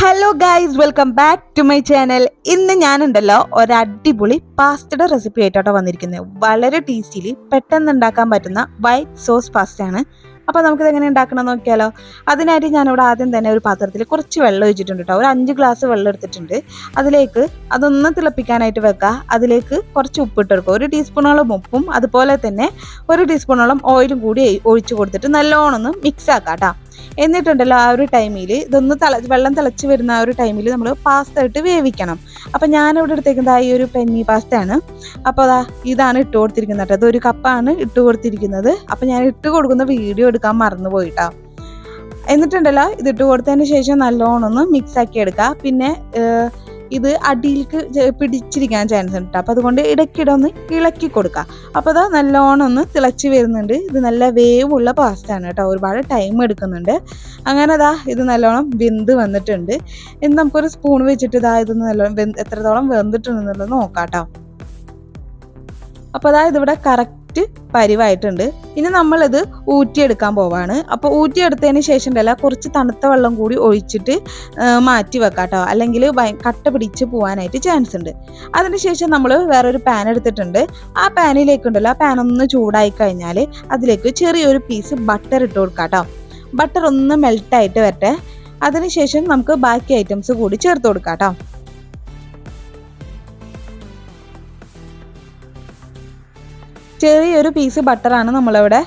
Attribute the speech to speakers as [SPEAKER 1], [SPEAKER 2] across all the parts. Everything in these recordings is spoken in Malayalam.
[SPEAKER 1] Hello guys welcome back to my channel ഇന്ന് ഞാനുണ്ടല്ലോ ഒരു അടിപൊളി പാസ്റ്റയുടെ റെസിപ്പി ആയിട്ടോട്ടോ വന്നിരിക്കുന്നത് വളരെ ടേസ്റ്റിയിൽ പെട്ടെന്ന് ഉണ്ടാക്കാൻ പറ്റുന്ന വൈറ്റ് സോസ് പാസ്റ്റയാണ് അപ്പോൾ നമുക്കിത് എങ്ങനെ ഉണ്ടാക്കണം നോക്കിയാലോ? അതിനായിട്ട് ഞാനിവിടെ ആദ്യം തന്നെ ഒരു പാത്രത്തിൽ കുറച്ച് വെള്ളം ഒഴിച്ചിട്ടുണ്ട് കേട്ടോ ഒരു അഞ്ച് ഗ്ലാസ് വെള്ളം എടുത്തിട്ടുണ്ട്. അതിലേക്ക് അതൊന്ന് തിളപ്പിക്കാനായിട്ട് വെക്കുക അതിലേക്ക് കുറച്ച് ഉപ്പ് കൊടുക്കുക. ഒരു ടീസ്പൂണോളം ഉപ്പും അതുപോലെ തന്നെ ഒരു ടീസ്പൂണോളം ഓയിലും കൂടി ഒഴിച്ച് കൊടുത്തിട്ട് നല്ലോണം ഒന്ന് മിക്സ് ആക്കാം കേട്ടോ എന്നിട്ടുണ്ടല്ലോ ആ ഒരു ടൈമിൽ ഇതൊന്ന് തള വെള്ളം തിളച്ച് വരുന്ന ആ ഒരു ടൈമിൽ നമ്മൾ പാസ്ത ഇട്ട് വേവിക്കണം. അപ്പം ഞാനിവിടെ എടുത്തേക്കുന്നത് ഈ ഒരു പെന്നി പാസ്തയാണ് അപ്പോൾ അതാ ഇതാണ് ഇട്ട് കൊടുത്തിരിക്കുന്നത് കേട്ടോ. ഇതൊരു കപ്പാണ് ഇട്ട് കൊടുത്തിരിക്കുന്നത്. അപ്പം ഞാൻ ഇട്ട് കൊടുക്കുന്ന വീഡിയോ എടുക്കാൻ മറന്നു പോയിട്ടോ. എന്നിട്ടുണ്ടല്ലോ ഇതിട്ട് കൊടുത്തതിന് ശേഷം നല്ലോണം ഒന്ന് മിക്സ് ആക്കി എടുക്കുക പിന്നെ ഇത് അടിയിലേക്ക് പിടിച്ചിരിക്കാൻ ചാൻസ് ഉണ്ട് അപ്പോൾ അതുകൊണ്ട് ഇടയ്ക്കിടെ ഒന്ന് ഇളക്കി കൊടുക്കുക അപ്പോൾ അതാ നല്ലോണം ഒന്ന് തിളച്ച് വരുന്നുണ്ട്. ഇത് നല്ല വേവുള്ള പാസ്ത ആണ് കേട്ടോ ഒരുപാട് ടൈം എടുക്കുന്നുണ്ട്. അങ്ങനെ അതാ ഇത് നല്ലോണം വെന്ത് വന്നിട്ടുണ്ട്. ഇനി നമുക്കൊരു സ്പൂൺ വെച്ചിട്ട് ഇതാ ഇതൊന്ന് നല്ലോണം എത്രത്തോളം വെന്തിട്ടുണ്ടെന്നുള്ളത് നോക്കാം കേട്ടോ അപ്പോൾ അതാ ഇതിവിടെ കറക്റ്റ് പരിവായിട്ടുണ്ട്. ഇനി നമ്മളിത് ഊറ്റിയെടുക്കാൻ പോവാണ്. അപ്പോൾ ഊറ്റിയെടുത്തതിന് ശേഷം ഉണ്ടല്ല കുറച്ച് തണുത്ത വെള്ളം കൂടി ഒഴിച്ചിട്ട് മാറ്റി വെക്കാം കേട്ടോ അല്ലെങ്കിൽ കട്ട പിടിച്ച് പോകാനായിട്ട് ചാൻസ് ഉണ്ട്. അതിനുശേഷം നമ്മൾ വേറൊരു പാൻ എടുത്തിട്ടുണ്ട്. ആ പാനിലേക്ക് ഉണ്ടല്ലോ ആ പാനൊന്ന് ചൂടായി കഴിഞ്ഞാൽ അതിലേക്ക് ചെറിയൊരു പീസ് ബട്ടർ ഇട്ട് കൊടുക്കാം കേട്ടോ ബട്ടർ ഒന്ന് മെൽട്ടായിട്ട് വരട്ടെ. അതിനുശേഷം നമുക്ക് ബാക്കി ഐറ്റംസ് കൂടി ചേർത്ത് കൊടുക്കാം കേട്ടോ ചെറിയൊരു പീസ് ബട്ടറാണ് നമ്മളിവിടെ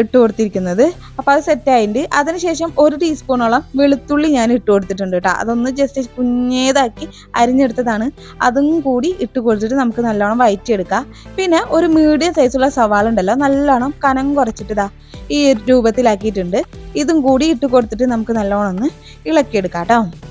[SPEAKER 1] ഇട്ട് കൊടുത്തിരിക്കുന്നത്. അപ്പോൾ അത് സെറ്റ് ആയിട്ട് അതിനുശേഷം ഒരു ടീസ്പൂണോളം വെളുത്തുള്ളി ഞാൻ ഇട്ട് കൊടുത്തിട്ടുണ്ട് കേട്ടോ അതൊന്ന് ജസ്റ്റ് കുഞ്ഞേതാക്കി അരിഞ്ഞെടുത്തതാണ്. അതും കൂടി ഇട്ട് കൊടുത്തിട്ട് നമുക്ക് നല്ലോണം വയറ്റിയെടുക്കാം. പിന്നെ ഒരു മീഡിയം സൈസുള്ള സവാള ഉണ്ടല്ലോ നല്ലോണം കനം കുറച്ചിട്ട് ഇതാ ഈ രൂപത്തിലാക്കിയിട്ടുണ്ട്. ഇതും കൂടി ഇട്ട് കൊടുത്തിട്ട് നമുക്ക് നല്ലോണം ഒന്ന് ഇളക്കിയെടുക്കാം കേട്ടോ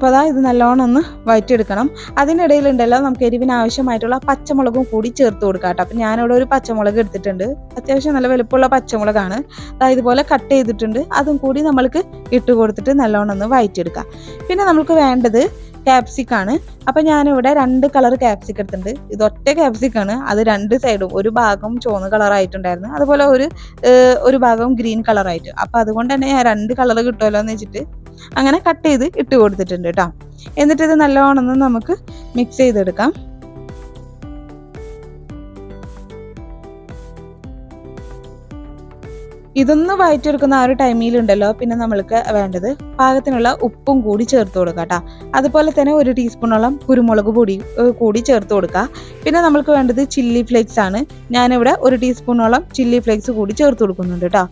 [SPEAKER 1] അപ്പോൾ അതാ ഇത് നല്ലോണം ഒന്ന് വഴറ്റിയെടുക്കണം അതിനിടയിലുണ്ടല്ലോ നമുക്ക് എരിവിന് ആവശ്യമായിട്ടുള്ള പച്ചമുളകും കൂടി ചേർത്ത് കൊടുക്കാം കേട്ടോ. അപ്പം ഞാനിവിടെ ഒരു പച്ചമുളക് എടുത്തിട്ടുണ്ട്. അത്യാവശ്യം നല്ല വലുപ്പമുള്ള പച്ചമുളകാണ്. അതാ ഇതുപോലെ കട്ട് ചെയ്തിട്ടുണ്ട്. അതും കൂടി നമ്മൾക്ക് ഇട്ട് കൊടുത്തിട്ട് നല്ലോണം ഒന്ന് വഴറ്റിയെടുക്കാം പിന്നെ നമുക്ക് വേണ്ടത് ക്യാപ്സിക്കാണ് അപ്പം ഞാനിവിടെ രണ്ട് കളർ ക്യാപ്സിക് എടുത്തിട്ടുണ്ട്. ഇത് ഒറ്റ ക്യാപ്സിക്കാണ് അത് രണ്ട് സൈഡും ഒരു ഭാഗം ചുവന്ന കളറായിട്ടുണ്ടായിരുന്നു അതുപോലെ ഒരു ഒരു ഭാഗം ഗ്രീൻ കളറായിട്ട് അപ്പം അതുകൊണ്ട് തന്നെ ഞാൻ രണ്ട് കളർ കിട്ടുമല്ലോ എന്ന് വെച്ചിട്ട് അങ്ങനെ കട്ട് ചെയ്ത് ഇട്ട് കൊടുത്തിട്ടുണ്ട് കേട്ടോ. എന്നിട്ടിത് നല്ലോണം നമുക്ക് മിക്സ് ചെയ്തെടുക്കാം. ഇതൊന്ന് വഴറ്റിയെടുക്കുന്ന ആ ഒരു ടൈമിലുണ്ടല്ലോ പിന്നെ നമ്മൾക്ക് വേണ്ടത് പാകത്തിനുള്ള ഉപ്പും കൂടി ചേർത്ത് കൊടുക്കുക കേട്ടോ അതുപോലെ തന്നെ ഒരു ടീസ്പൂണോളം കുരുമുളക് പൊടി കൂടി ചേർത്ത് കൊടുക്കുക. പിന്നെ നമ്മൾക്ക് വേണ്ടത് ചില്ലി ഫ്ലേക്സ് ആണ്. ഞാനിവിടെ ഒരു ടീസ്പൂണോളം ചില്ലി ഫ്ലേക്സ് കൂടി ചേർത്ത് കൊടുക്കുന്നുണ്ട് കേട്ടോ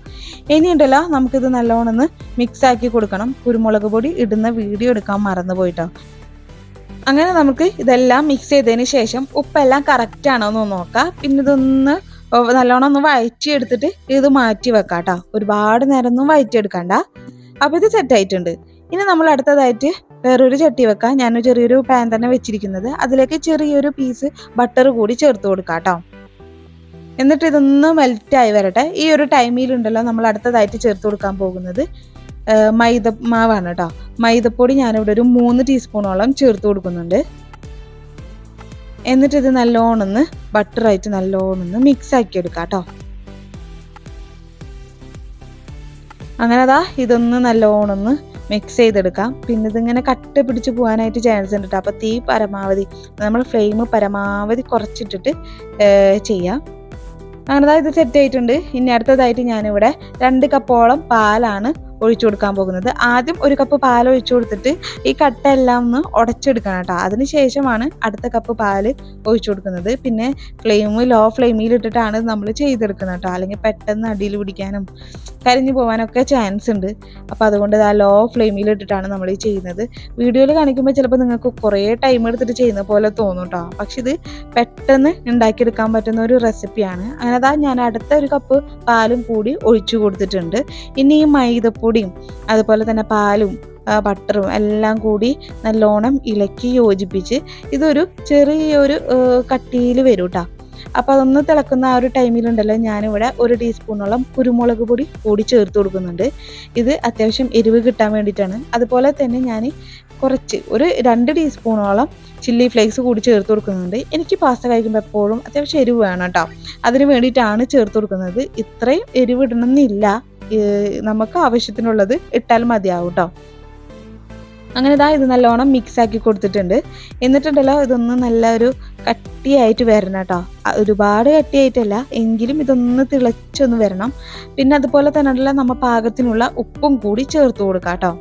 [SPEAKER 1] ഇനിയുണ്ടല്ലോ നമുക്കിത് നല്ലോണം ഒന്ന് മിക്സ് ആക്കി കൊടുക്കണം. കുരുമുളക് പൊടി ഇടുന്ന വീഡിയോ എടുക്കാൻ മറന്നു പോയിട്ടോ. അങ്ങനെ നമുക്ക് ഇതെല്ലാം മിക്സ് ചെയ്തതിന് ശേഷം ഉപ്പെല്ലാം കറക്റ്റ് ആണോ എന്ന് നോക്കാം. പിന്നെ ഇതൊന്ന് നല്ലോണം ഒന്ന് വഴറ്റി എടുത്തിട്ട് ഇത് മാറ്റി വെക്കാം കേട്ടോ ഒരുപാട് നേരം ഒന്നും വഴറ്റിയെടുക്കണ്ട അപ്പോൾ ഇത് സെറ്റായിട്ടുണ്ട് ഇനി നമ്മൾ അടുത്തതായിട്ട് വേറൊരു ചട്ടി വെക്കാം. ഞാൻ ചെറിയൊരു പാൻ തന്നെ വെച്ചിരിക്കുന്നത്. അതിലേക്ക് ചെറിയൊരു പീസ് ബട്ടർ കൂടി ചേർത്ത് കൊടുക്കാം കേട്ടോ എന്നിട്ട് ഇതൊന്ന് മെൽറ്റായി വരട്ടെ. ഈ ഒരു ടൈമിലുണ്ടല്ലോ നമ്മൾ അടുത്തതായിട്ട് ചേർത്ത് കൊടുക്കാൻ പോകുന്നത്. മൈദ മാവാണ് കേട്ടോ. മൈദപ്പൊടി ഞാനിവിടെ ഒരു മൂന്ന് ടീസ്പൂണോളം ചേർത്ത് കൊടുക്കുന്നുണ്ട്. എന്നിട്ട് ഇത് നല്ലോണമെന്ന് ബട്ടറായിട്ട് നല്ലോണമെന്ന് മിക്സ് ആക്കി എടുക്കാം കേട്ടോ അങ്ങനെ അതാ ഇതൊന്ന് നല്ലോണമെന്ന് മിക്സ് ചെയ്തെടുക്കാം. പിന്നെ ഇതിങ്ങനെ കട്ട പിടിച്ച് പോകാനായിട്ട് ചാൻസ് ഉണ്ട് കേട്ടോ അപ്പോൾ തീ പരമാവധി നമ്മൾ ഫ്ലെയിം പരമാവധി കുറച്ചിട്ടിട്ട് ചെയ്യാം. അങ്ങനെ ഇത് സെറ്റ് ആയിട്ടുണ്ട്. ഇനി അടുത്തതായിട്ട് ഞാനിവിടെ രണ്ട് കപ്പോളം പാലാണ് ഒഴിച്ചു കൊടുക്കാൻ പോകുന്നത്. ആദ്യം ഒരു കപ്പ് പാൽ ഒഴിച്ചു കൊടുത്തിട്ട് ഈ കട്ട എല്ലാം ഒന്ന് ഉടച്ചെടുക്കണം കേട്ടോ. അതിന് ശേഷമാണ് അടുത്ത കപ്പ് പാൽ ഒഴിച്ചു കൊടുക്കുന്നത്. പിന്നെ ഫ്ലെയിം ലോ ഫ്ലെയിമിൽ ഇട്ടിട്ടാണ് നമ്മൾ ചെയ്തെടുക്കുന്നത് കേട്ടോ. അല്ലെങ്കിൽ പെട്ടെന്ന് അടിയിൽ പിടിക്കാനും കരിഞ്ഞു പോകാനൊക്കെ ചാൻസ് ഉണ്ട്. അപ്പോൾ അതുകൊണ്ട് ആ ലോ ഫ്ലെയിമിൽ ഇട്ടിട്ടാണ് നമ്മൾ ഈ ചെയ്യുന്നത്. വീഡിയോയിൽ കാണിക്കുമ്പോൾ ചിലപ്പോൾ നിങ്ങൾക്ക് കുറേ ടൈം എടുത്തിട്ട് ചെയ്യുന്ന പോലെ തോന്നും കേട്ടോ. പക്ഷെ ഇത് പെട്ടെന്ന് ഉണ്ടാക്കിയെടുക്കാൻ പറ്റുന്ന ഒരു റെസിപ്പിയാണ് അങ്ങനെ അതാ ഞാൻ അടുത്ത ഒരു കപ്പ് പാലും കൂടി ഒഴിച്ചു കൊടുത്തിട്ടുണ്ട്. ഇനി ഈ മൈദപ്പൊടിയും അതുപോലെ തന്നെ പാലും ബട്ടറും എല്ലാം കൂടി നല്ലോണം ഇളക്കി യോജിപ്പിച്ച് ഇതൊരു ചെറിയൊരു കട്ടിയിൽ വരും കേട്ടോ അപ്പോൾ അതൊന്ന് തിളക്കുന്ന ആ ഒരു ടൈമിലുണ്ടല്ലോ ഞാനിവിടെ ഒരു ടീസ്പൂണോളം കുരുമുളക് പൊടി കൂടി ചേർത്ത് കൊടുക്കുന്നുണ്ട്. ഇത് അത്യാവശ്യം എരിവ് കിട്ടാൻ വേണ്ടിയിട്ടാണ്. അതുപോലെ തന്നെ ഞാൻ കുറച്ച് ഒരു രണ്ട് ടീസ്പൂണോളം ചില്ലി ഫ്ലേക്സ് കൂടി ചേർത്ത് കൊടുക്കുന്നുണ്ട്. എനിക്ക് പാസ്ത കഴിക്കുമ്പോൾ എപ്പോഴും അത്യാവശ്യം എരിവ് വേണം കേട്ടോ. അതിന് വേണ്ടിയിട്ടാണ് ചേർത്ത് കൊടുക്കുന്നത്. ഇത്രയും എരിവ് ഏഹ്, നമുക്ക് ആവശ്യത്തിനുള്ളത് ഇട്ടാൽ മതിയാവും കേട്ടോ അങ്ങനെ ഇതാ ഇത് നല്ലോണം മിക്സ് ആക്കി കൊടുത്തിട്ടുണ്ട്. എന്നിട്ടുണ്ടല്ലോ ഇതൊന്ന് നല്ല ഒരു കട്ടിയായിട്ട് വരണം കേട്ടോ ഒരുപാട് കട്ടിയായിട്ടല്ല എങ്കിലും ഇതൊന്ന് തിളച്ചൊന്ന് വരണം. പിന്നെ അതുപോലെ തന്നെ നമ്മ പാകത്തിനുള്ള ഉപ്പും കൂടി ചേർത്ത് കൊടുക്കാം കേട്ടോ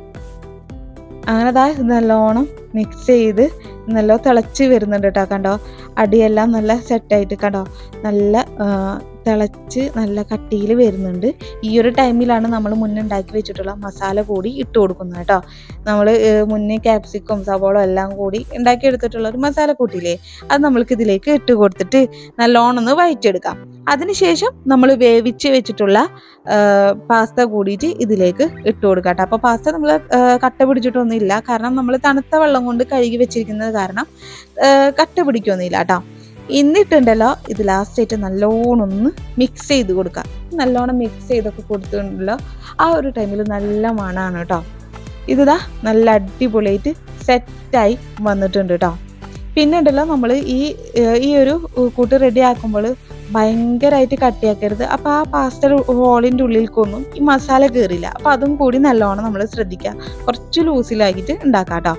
[SPEAKER 1] അങ്ങനെ ഇത് നല്ലോണം മിക്സ് ചെയ്ത് നല്ല തിളച്ച് വരുന്നുണ്ട് കേട്ടോ കണ്ടോ. അടിയെല്ലാം നല്ല സെറ്റായിട്ട് കണ്ടോ. നല്ല തിളച്ച് നല്ല കട്ടിയിൽ വരുന്നുണ്ട്. ഈ ഒരു ടൈമിലാണ് നമ്മൾ മുന്നേ ഉണ്ടാക്കി വെച്ചിട്ടുള്ള മസാല കൂടി ഇട്ട് കൊടുക്കുന്നത് കേട്ടോ. നമ്മൾ മുന്നേ ക്യാപ്സിക്കും സവോളോ എല്ലാം കൂടി ഉണ്ടാക്കിയെടുത്തിട്ടുള്ള ഒരു മസാല കൂട്ടിയില്ലേ? അത് നമ്മൾക്ക് ഇതിലേക്ക് ഇട്ട് കൊടുത്തിട്ട് നല്ലോണം ഒന്ന് വയറ്റെടുക്കാം അതിനുശേഷം നമ്മൾ വേവിച്ച് വെച്ചിട്ടുള്ള പാസ്ത കൂടിയിട്ട് ഇതിലേക്ക് ഇട്ട് കൊടുക്കാം കേട്ടോ. അപ്പോൾ പാസ്ത നമ്മൾ കട്ട പിടിച്ചിട്ടൊന്നുമില്ല കാരണം നമ്മൾ തണുത്ത വെള്ളം കൊണ്ട് കഴുകി വെച്ചിരിക്കുന്നത് കാരണം കട്ട പിടിക്കൊന്നുമില്ല കേട്ടോ. എന്നിട്ടുണ്ടല്ലോ ഇത് ലാസ്റ്റ് ആയിട്ട് നല്ലോണം ഒന്ന് മിക്സ് ചെയ്ത് കൊടുക്കുക. നല്ലോണം മിക്സ് ചെയ്തൊക്കെ കൊടുത്തിട്ടുണ്ടല്ലോ. ആ ഒരു ടൈമിൽ നല്ല മണമാണ് കേട്ടോ. ഇതാ നല്ല അടിപൊളിയായിട്ട് സെറ്റായി വന്നിട്ടുണ്ട് കേട്ടോ. പിന്നെ ഉണ്ടല്ലോ നമ്മൾ ഈ ഈ ഒരു കൂട്ട് റെഡി ആക്കുമ്പോൾ ഭയങ്കരമായിട്ട് കട്ടിയാക്കരുത്. അപ്പോൾ ആ പാസ്ത ഹോളിന്റെ ഉള്ളിലേക്കൊന്നും ഈ മസാല കയറില്ല അപ്പോൾ അതും കൂടി നല്ലോണം നമ്മൾ ശ്രദ്ധിക്കുക. കുറച്ച് ലൂസിലാക്കിയിട്ട് ഉണ്ടാക്കാം കേട്ടോ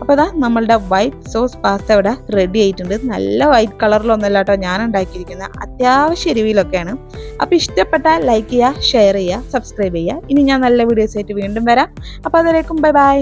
[SPEAKER 1] അപ്പോൾ അതാ നമ്മളുടെ വൈറ്റ് സോസ് പാസ്ത ഇവിടെ റെഡി ആയിട്ടുണ്ട്. നല്ല വൈറ്റ് കളറിലൊന്നല്ല കേട്ടോ ഞാൻ ഉണ്ടാക്കിയിരിക്കുന്ന അത്യാവശ്യ എരിവിലൊക്കെയാണ്. അപ്പോൾ ഇഷ്ടപ്പെട്ടാൽ ലൈക്ക് ചെയ്യുക ഷെയർ ചെയ്യുക സബ്സ്ക്രൈബ് ചെയ്യുക. ഇനി ഞാൻ നല്ല വീഡിയോസ് ആയിട്ട് വീണ്ടും വരാം. അപ്പോൾ അതിലേക്കും ബൈ ബൈ